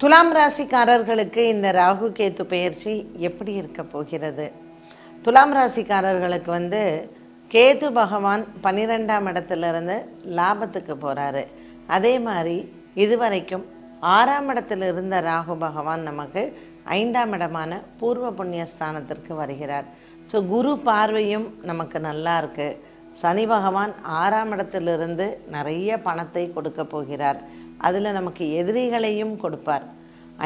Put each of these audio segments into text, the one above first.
துலாம் ராசிக்காரர்களுக்கு இந்த ராகு கேத்து பெயர்ச்சி எப்படி இருக்க போகிறது? துலாம் ராசிக்காரர்களுக்கு வந்து கேது பகவான் பன்னிரெண்டாம் இடத்துலேருந்து லாபத்துக்கு போகிறாரு அதே மாதிரி இதுவரைக்கும் ஆறாம் இடத்துல இருந்த ராகு பகவான் நமக்கு ஐந்தாம் இடமான பூர்வ புண்ணிய ஸ்தானத்திற்கு வருகிறார். ஸோ குரு பார்வையும் நமக்கு நல்லா இருக்குது சனி பகவான் ஆறாம் இடத்திலிருந்து நிறைய பணத்தை கொடுக்க போகிறார். அதில் நமக்கு எதிரிகளையும் கொடுப்பார்.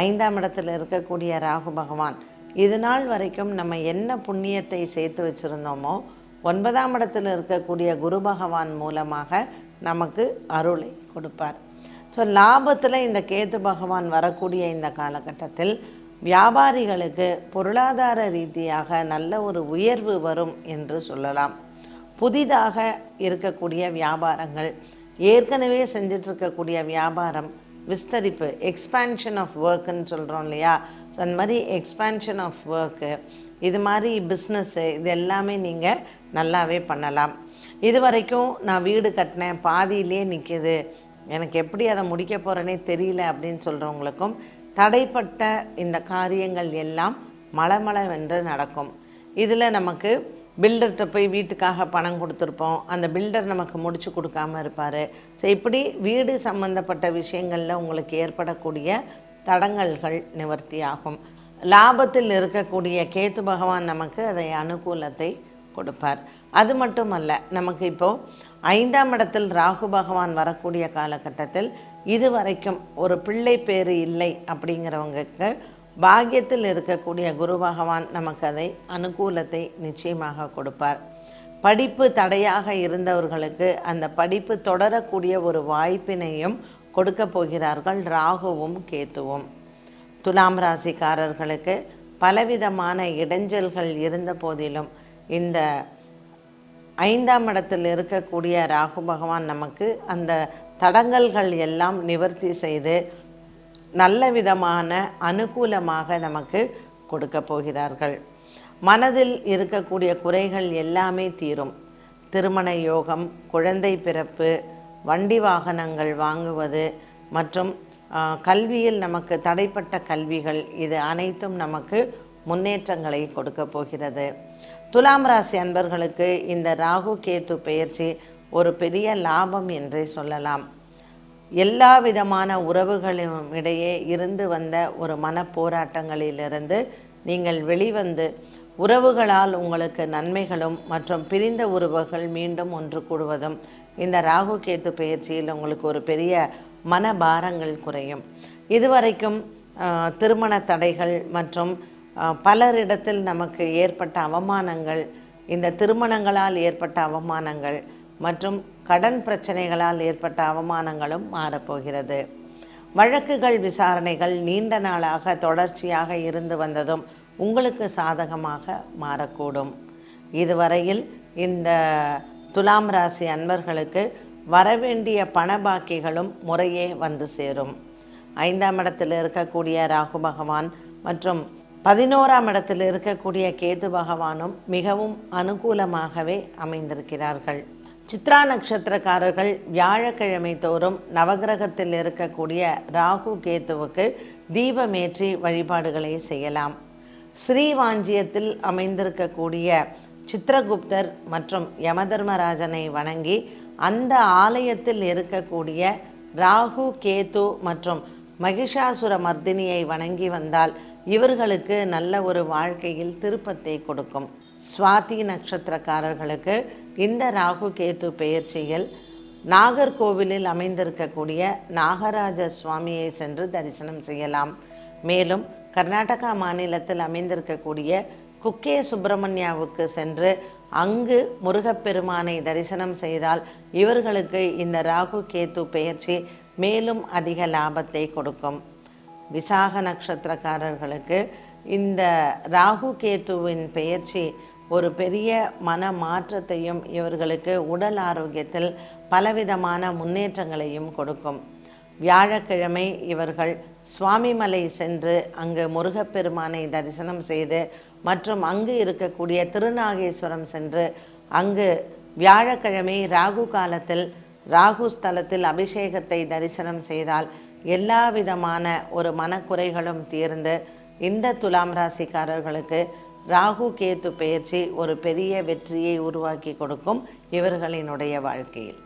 ஐந்தாம் இடத்தில் இருக்கக்கூடிய ராகு பகவான் இது நாள் வரைக்கும் நம்ம என்ன புண்ணியத்தை சேர்த்து வச்சுருந்தோமோ ஒன்பதாம் இடத்தில் இருக்கக்கூடிய குரு பகவான் மூலமாக நமக்கு அருளை கொடுப்பார். ஸோ லாபத்தில் இந்த கேது பகவான் வரக்கூடிய இந்த காலகட்டத்தில் வியாபாரிகளுக்கு பொருளாதார ரீதியாக நல்ல ஒரு உயர்வு வரும் என்று சொல்லலாம். புதிதாக இருக்கக்கூடிய வியாபாரங்கள் ஏற்கனவே செஞ்சிட்ருக்கக்கூடிய வியாபாரம் விஸ்தரிப்பு எக்ஸ்பேன்ஷன் ஆஃப் ஒர்க்குன்னு சொல்கிறோம் இல்லையா? ஸோ அந்த மாதிரி எக்ஸ்பேன்ஷன் ஆஃப் ஒர்க்கு இது மாதிரி பிஸ்னஸ்ஸு இது எல்லாமே நீங்கள் நல்லாவே பண்ணலாம். இது வரைக்கும் நான் வீடு கட்டினேன் பாதியிலே நிற்கிது எனக்கு எப்படி அதை முடிக்க போகிறேனே தெரியல அப்படின்னு சொல்கிறவங்களுக்கும் தடைப்பட்ட இந்த காரியங்கள் எல்லாம் மலமளவென்று நடக்கும். இதில் நமக்கு பில்டர்கிட்ட போய் வீட்டுக்காக பணம் கொடுத்துருப்போம். அந்த பில்டர் நமக்கு முடிச்சு கொடுக்காம இருப்பார். ஸோ இப்படி வீடு சம்மந்தப்பட்ட விஷயங்களில் உங்களுக்கு ஏற்படக்கூடிய தடங்கல்கள் நிவர்த்தி ஆகும் லாபத்தில் இருக்கக்கூடிய கேத்து பகவான் நமக்கு அதை அனுகூலத்தை கொடுப்பார். அது மட்டுமல்ல நமக்கு இப்போது ஐந்தாம் இடத்தில் ராகு பகவான் வரக்கூடிய காலகட்டத்தில் இதுவரைக்கும் ஒரு பிள்ளை பேர் இல்லை அப்படிங்கிறவங்களுக்கு பாக்கியத்தில் இருக்கக்கூடிய குரு பகவான் நமக்கு அதை அனுகூலத்தை நிச்சயமாக கொடுப்பார். படிப்பு தடையாக இருந்தவர்களுக்கு அந்த படிப்பு தொடரக்கூடிய ஒரு வாய்ப்பினையும் கொடுக்க போகிறார்கள் ராகுவும் கேத்துவும். துலாம் ராசிக்காரர்களுக்கு பலவிதமான இடைஞ்சல்கள் இருந்த போதிலும் இந்த ஐந்தாம் இடத்தில் இருக்கக்கூடிய ராகு பகவான் நமக்கு அந்த தடங்கல்கள் எல்லாம் நிவர்த்தி செய்து நல்ல விதமான அனுகூலமாக நமக்கு கொடுக்க போகிறார்கள். மனதில் இருக்கக்கூடிய குறைகள் எல்லாமே தீரும். திருமண யோகம் குழந்தை பிறப்பு வண்டி வாகனங்கள் வாங்குவது மற்றும் கல்வியில் நமக்கு தடைப்பட்ட கல்விகள் இது அனைத்தும் நமக்கு முன்னேற்றங்களை கொடுக்க போகிறது. துலாம் ராசி அன்பர்களுக்கு இந்த ராகு கேத்து பெயர்ச்சி ஒரு பெரிய லாபம் என்றே சொல்லலாம். எல்லா விதமான உறவுகளும் இடையே இருந்து வந்த ஒரு மன போராட்டங்களிலிருந்து நீங்கள் வெளிவந்து உறவுகளால் உங்களுக்கு நன்மைகளும் மற்றும் பிரிந்த உறவுகள் மீண்டும் ஒன்று கூடுவதும் இந்த ராகு கேத்து பயிற்சியில் உங்களுக்கு ஒரு பெரிய மன பாரங்கள் குறையும். இதுவரைக்கும் திருமண தடைகள் மற்றும் பலரிடத்தில் நமக்கு ஏற்பட்ட அவமானங்கள் இந்த திருமணங்களால் ஏற்பட்ட அவமானங்கள் மற்றும் கடன் பிரச்சனைகளால் ஏற்பட்ட அவமானங்களும் மாறப்போகிறது. வழக்குகள் விசாரணைகள் நீண்ட நாளாக தொடர்ச்சியாக இருந்து வந்ததும் உங்களுக்கு சாதகமாக மாறக்கூடும். இதுவரையில் இந்த துலாம் ராசி அன்பர்களுக்கு வரவேண்டிய பண பாக்கிகளும் முறையே வந்து சேரும். ஐந்தாம் இடத்தில் இருக்கக்கூடிய ராகு பகவான் மற்றும் பதினோராம் இடத்தில் இருக்கக்கூடிய கேது பகவானும் மிகவும் அனுகூலமாகவே அமைந்திருக்கிறார்கள். சித்ரா நட்சத்திரக்காரர்கள் வியாழக்கிழமை தோறும் நவகிரகத்தில் இருக்கக்கூடிய ராகு கேத்துவுக்கு தீபமேற்றி வழிபாடுகளை செய்யலாம். ஸ்ரீவாஞ்சியத்தில் அமைந்திருக்கக்கூடிய சித்திரகுப்தர் மற்றும் யமதர்மராஜனை வணங்கி அந்த ஆலயத்தில் இருக்கக்கூடிய ராகு கேத்து மற்றும் மகிஷாசுர மர்தினியை வணங்கி வந்தால் இவர்களுக்கு நல்ல ஒரு வாழ்க்கையில் திருப்பத்தை கொடுக்கும். சுவாதி நட்சத்திரக்காரர்களுக்கு இந்த ராகு கேத்து பெயர்ச்சியில் நாகர்கோவிலில் அமைந்திருக்கக்கூடிய நாகராஜ சுவாமியை சென்று தரிசனம் செய்யலாம். மேலும் கர்நாடகா மாநிலத்தில் அமைந்திருக்கக்கூடிய குக்கே சுப்பிரமணியாவுக்கு சென்று அங்கு முருகப்பெருமானை தரிசனம் செய்தால் இவர்களுக்கு இந்த ராகு கேத்து பெயர்ச்சி மேலும் அதிக லாபத்தை கொடுக்கும். விசாக நட்சத்திரக்காரர்களுக்கு இந்த ராகு கேத்துவின் பெயர்ச்சி ஒரு பெரிய மன மாற்றத்தையும் இவர்களுக்கு உடல் ஆரோக்கியத்தில் பலவிதமான முன்னேற்றங்களையும் கொடுக்கும். வியாழக்கிழமை இவர்கள் சுவாமிமலை சென்று அங்கு முருகப்பெருமானை தரிசனம் செய்து மற்றும் அங்கு இருக்கக்கூடிய திருநாகேஸ்வரம் சென்று அங்கு வியாழக்கிழமை ராகு காலத்தில் ராகு ஸ்தலத்தில் அபிஷேகத்தை தரிசனம் செய்தால் எல்லா விதமான ஒரு மனக்குறைகளும் தீர்ந்து இந்த துலாம் ராசிக்காரர்களுக்கு ராகு கேத்து பெயர்ச்சி ஒரு பெரிய வெற்றியை உருவாக்கி கொடுக்கும் இவர்களினுடைய வாழ்க்கையில்.